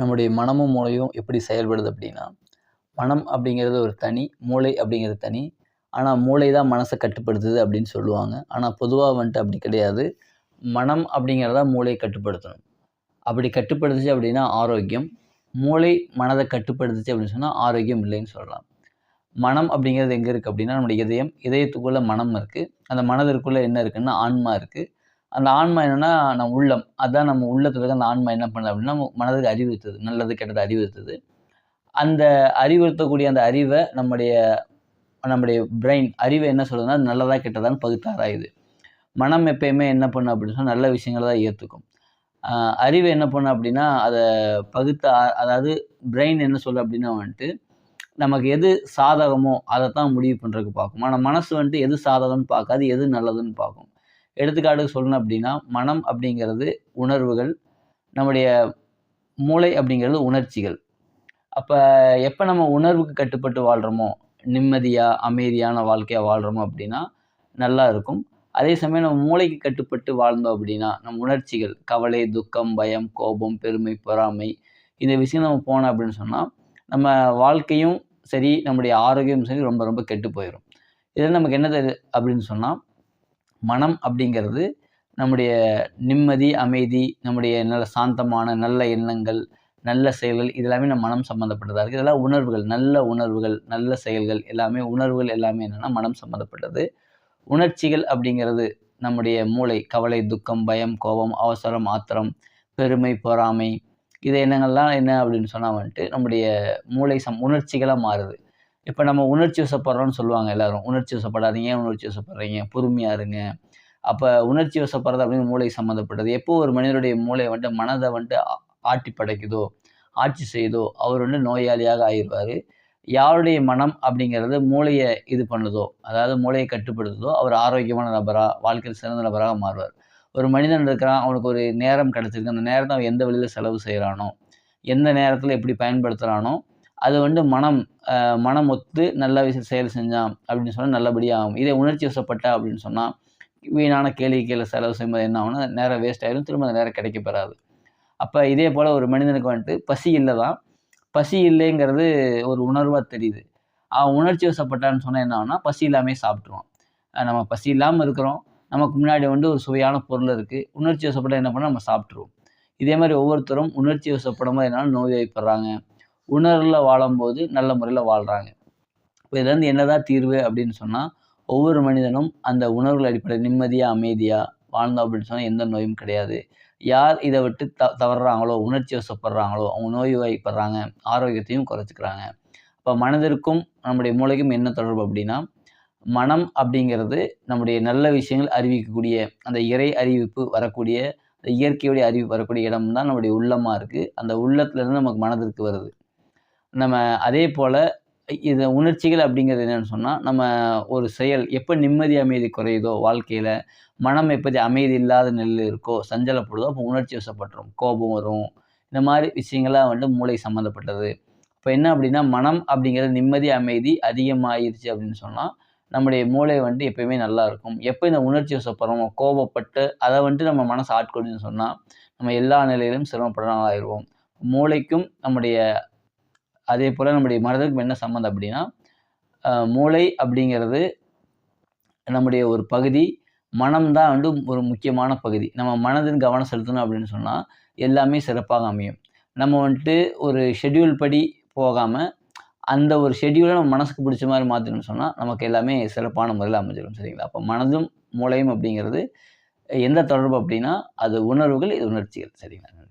நம்முடைய மனமும் மூளையும் எப்படி செயல்படுது அப்படின்னா மனம் அப்படிங்கிறது ஒரு தனி மூளை அப்படிங்கிறது தனி. ஆனால் மூளை தான் மனசை கட்டுப்படுத்துது அப்படின்னு சொல்லுவாங்க. ஆனால் பொதுவாக வந்துட்டு அப்படி கிடையாது. மனம் அப்படிங்கிறதா மூளையை கட்டுப்படுத்தணும். அப்படி கட்டுப்படுத்துச்சு அப்படின்னா ஆரோக்கியம். மூளை மனதை கட்டுப்படுத்துச்சு அப்படின்னு சொன்னால் ஆரோக்கியம் இல்லைன்னு சொல்லலாம். மனம் அப்படிங்கிறது எங்கே இருக்குது அப்படின்னா நம்முடைய இதயம் இதயத்துக்குள்ளே மனம் இருக்குது அந்த மனதிற்குள்ளே என்ன இருக்குன்னா ஆன்மா இருக்குது அந்த ஆன்மா என்னென்னா நம்ம உள்ளம். அதான் நம்ம உள்ளத்தில் இருக்க அந்த ஆன்மா என்ன பண்ணுது அப்படின்னா மனதுக்கு அறிவுறுத்துது. நல்லது கெட்டது அறிவுறுத்துது. அந்த அறிவுறுத்தக்கூடிய அந்த அறிவை நம்முடைய நம்முடைய பிரெயின் அறிவை என்ன சொல்லுதுன்னா நல்லதாக நல்லதா கெட்டதான்னு பகுத்தாராயுது மனம் எப்பயுமே என்ன பண்ணும் அப்படின்னு சொன்னால் நல்ல விஷயங்களை தான் ஏற்றுக்கும் அறிவு என்ன பண்ணும் அப்படின்னா அதை பகுத்த அதாவது பிரெயின் என்ன சொல்லு அப்படின்னா வந்துட்டு நமக்கு எது சாதகமோ அதை தான் முடிவு பண்ணுறதுக்கு பார்க்கும். ஆனால் மனசு வந்துட்டு எது சாதகம்னு பார்க்காது எது நல்லதுன்னு பார்க்கும். எடுத்துக்காட்டுக்கு சொல்லணும் அப்படின்னா மனம் அப்படிங்கிறது உணர்வுகள் நம்முடைய மூளை அப்படிங்கிறது உணர்ச்சிகள். அப்போ எப்போ நம்ம உணர்வுக்கு கட்டுப்பட்டு வாழ்கிறோமோ நிம்மதியாக அமைதியான வாழ்க்கையாக வாழ்கிறோமோ அப்படின்னா நல்லா இருக்கும். அதே சமயம் நம்ம மூளைக்கு கட்டுப்பட்டு வாழ்ந்தோம் அப்படின்னா நம்ம உணர்ச்சிகள் கவலை துக்கம் பயம் கோபம் பெருமை பொறாமை இந்த விஷயம் நம்ம போனோம் அப்படின்னு சொன்னால் நம்ம வாழ்க்கையும் சரி நம்முடைய ஆரோக்கியமும் சரி ரொம்ப ரொம்ப கெட்டு போயிடும் இதில் நமக்கு என்ன தெரியுது அப்படின்னு சொன்னால் மனம் அப்படிங்கிறது நம்முடைய நிம்மதி அமைதி நம்முடைய நல்ல சாந்தமான நல்ல எண்ணங்கள் நல்ல செயல்கள் இதெல்லாமே நம்ம மனம் சம்மந்தப்பட்டதாக இருக்குது இதெல்லாம் உணர்வுகள் நல்ல உணர்வுகள் நல்ல செயல்கள் எல்லாமே உணர்வுகள் எல்லாமே என்னென்னா மனம் சம்மந்தப்பட்டது உணர்ச்சிகள் அப்படிங்கிறது நம்முடைய மூளை கவலை துக்கம் பயம் கோபம் அவசரம் ஆத்திரம் பெருமை பொறாமை இது எண்ணங்கள்லாம் என்ன அப்படின்னு சொன்னால் வந்துட்டு நம்முடைய மூளை சம் உணர்ச்சிகளாக மாறுது. இப்போ நம்ம உணர்ச்சி வசப்படுறோம்னு சொல்லுவாங்க எல்லாரும். உணர்ச்சி வசப்படாதீங்க உணர்ச்சி வசப்படுறீங்க. பொறுமையாக இருங்க. அப்போ உணர்ச்சி வசப்படுறது அப்படின்னு மூளை சம்மந்தப்பட்டது. எப்போ ஒரு மனிதனுடைய மூளை வந்துட்டு மனதை வந்துட்டு ஆட்டி படைக்குதோ ஆட்சி செய்தோ அவர் வந்து நோயாளியாக ஆயிடுவார். யாருடைய மனம் அப்படிங்கிறது மூளையை இது பண்ணுதோ அதாவது மூளையை கட்டுப்படுத்துதோ அவர் ஆரோக்கியமான நபராக வாழ்க்கையில் சிறந்த நபராக மாறுவார். ஒரு மனிதன் இருக்கிறான் அவனுக்கு ஒரு நேரம் கிடச்சிருக்கு. அந்த நேரத்தை அவன் எந்த வழியில் செலவு செய்கிறானோ எந்த நேரத்தில் எப்படி பயன்படுத்துகிறானோ அது வந்து மனம் மனம் ஒத்து நல்ல விஷயம் செயல் செஞ்சான் அப்படின்னு சொன்னால் நல்லபடியாக ஆகும். இதே உணர்ச்சி வசப்பட்ட அப்படின்னு சொன்னால் வீணான கேளிக்கையில் செலவு செய்யும்போது என்ன ஆகும்னா நேரம் வேஸ்ட் ஆயிடும் திரும்ப அந்த நேரம் கிடைக்க பெறாது. அப்போ இதே போல் ஒரு மனிதனுக்கு வந்துட்டு பசி இல்லை தான் பசி இல்லைங்கிறது ஒரு உணர்வாக தெரியுது. அவன் உணர்ச்சி வசப்பட்டான்னு சொன்னால் என்ன ஆகுனா பசி இல்லாமல் சாப்பிட்ருவான் நம்ம பசி இல்லாமல் இருக்கிறோம். நமக்கு முன்னாடி வந்து ஒரு சுவையான பொருள் இருக்குது உணர்ச்சி வசப்பட்டால் என்ன பண்ணால் நம்ம சாப்பிட்ருவோம் இதே மாதிரி ஒவ்வொருத்தரும் உணர்ச்சி வசப்படும் போது என்னால் நோய் வைப்படுறாங்க உணர்வில் வாழும்போது நல்ல முறையில் வாழ்கிறாங்க இப்போ இதுலேருந்து என்னதான் தீர்வு அப்படின்னு சொன்னால் ஒவ்வொரு மனிதனும் அந்த உணர்வுகள் அடிப்படை நிம்மதியாக அமைதியாக வாழ்ந்தோம் அப்படின்னு சொன்னால் எந்த நோயும் கிடையாது. யார் இதை விட்டு த தவறுறாங்களோ உணர்ச்சி வசப்படுறாங்களோ அவங்க நோய் வாய்ப்படுறாங்க ஆரோக்கியத்தையும் குறைச்சிக்கிறாங்க. இப்போ மனதிற்கும் நம்முடைய மூளைக்கும் என்ன தொடர்பு அப்படின்னா மனம் அப்படிங்கிறது நம்முடைய நல்ல விஷயங்கள் அறிவிக்கக்கூடிய அந்த இறை அறிவிப்பு வரக்கூடிய அந்த இயற்கையுடைய அறிவிப்பு வரக்கூடிய இடம் தான் நம்முடைய உள்ளமாக இருக்குது அந்த உள்ளத்துலேருந்து நமக்கு மனதிற்கு வருது. நம்ம அதே போல் இது உணர்ச்சிகள் அப்படிங்கிறது என்னென்னு சொன்னால் நம்ம ஒரு செயல் எப்போ நிம்மதி அமைதி குறையுதோ வாழ்க்கையில் மனம் எப்போது அமைதி இல்லாத நிலையில் இருக்கோ சஞ்சலப்படுதோ அப்போ உணர்ச்சி வசப்பட்டுரும். கோபம் வரும். இந்த மாதிரி விஷயங்கள்லாம் வந்து மூளை சம்மந்தப்பட்டது. இப்போ என்ன அப்படின்னா மனம் அப்படிங்கிறது நிம்மதி அமைதி அதிகமாகிருச்சு அப்படின்னு சொன்னால் நம்முடைய மூளை வந்துட்டு எப்பயுமே நல்லா இருக்கும். எப்போ இந்த உணர்ச்சி வசப்படுறோமோ கோபப்பட்டு அதை வந்துட்டு நம்ம மனசு ஆட்கொடுன்னு சொன்னால் நம்ம எல்லா நிலையிலும் சிரமப்படுறவங்க ஆயிடுவோம் மூளைக்கும் நம்முடைய அதே போல் நம்முடைய மனதுக்கும் என்ன சம்மந்தம் அப்படின்னா மூளை அப்படிங்கிறது நம்முடைய ஒரு பகுதி மனம்தான் வந்து ஒரு முக்கியமான பகுதி. நம்ம மனதின் கவனம் செலுத்தணும் அப்படின்னு சொன்னால் எல்லாமே சிறப்பாக அமையும். நம்ம வந்துட்டு ஒரு ஷெட்யூல் படி போகாமல் அந்த ஒரு ஷெட்யூலை நம்ம மனசுக்கு பிடிச்ச மாதிரி மாற்றணும்னு சொன்னால் நமக்கு எல்லாமே சிறப்பான முறையில் அமைஞ்சிடும் சரிங்களா? அப்போ மனதும் மூளையும் அப்படிங்கிறது எந்த தொடர்பு அப்படின்னா அது உணர்வுகள் இது உணர்ச்சிகள். சரிங்களா? நன்றி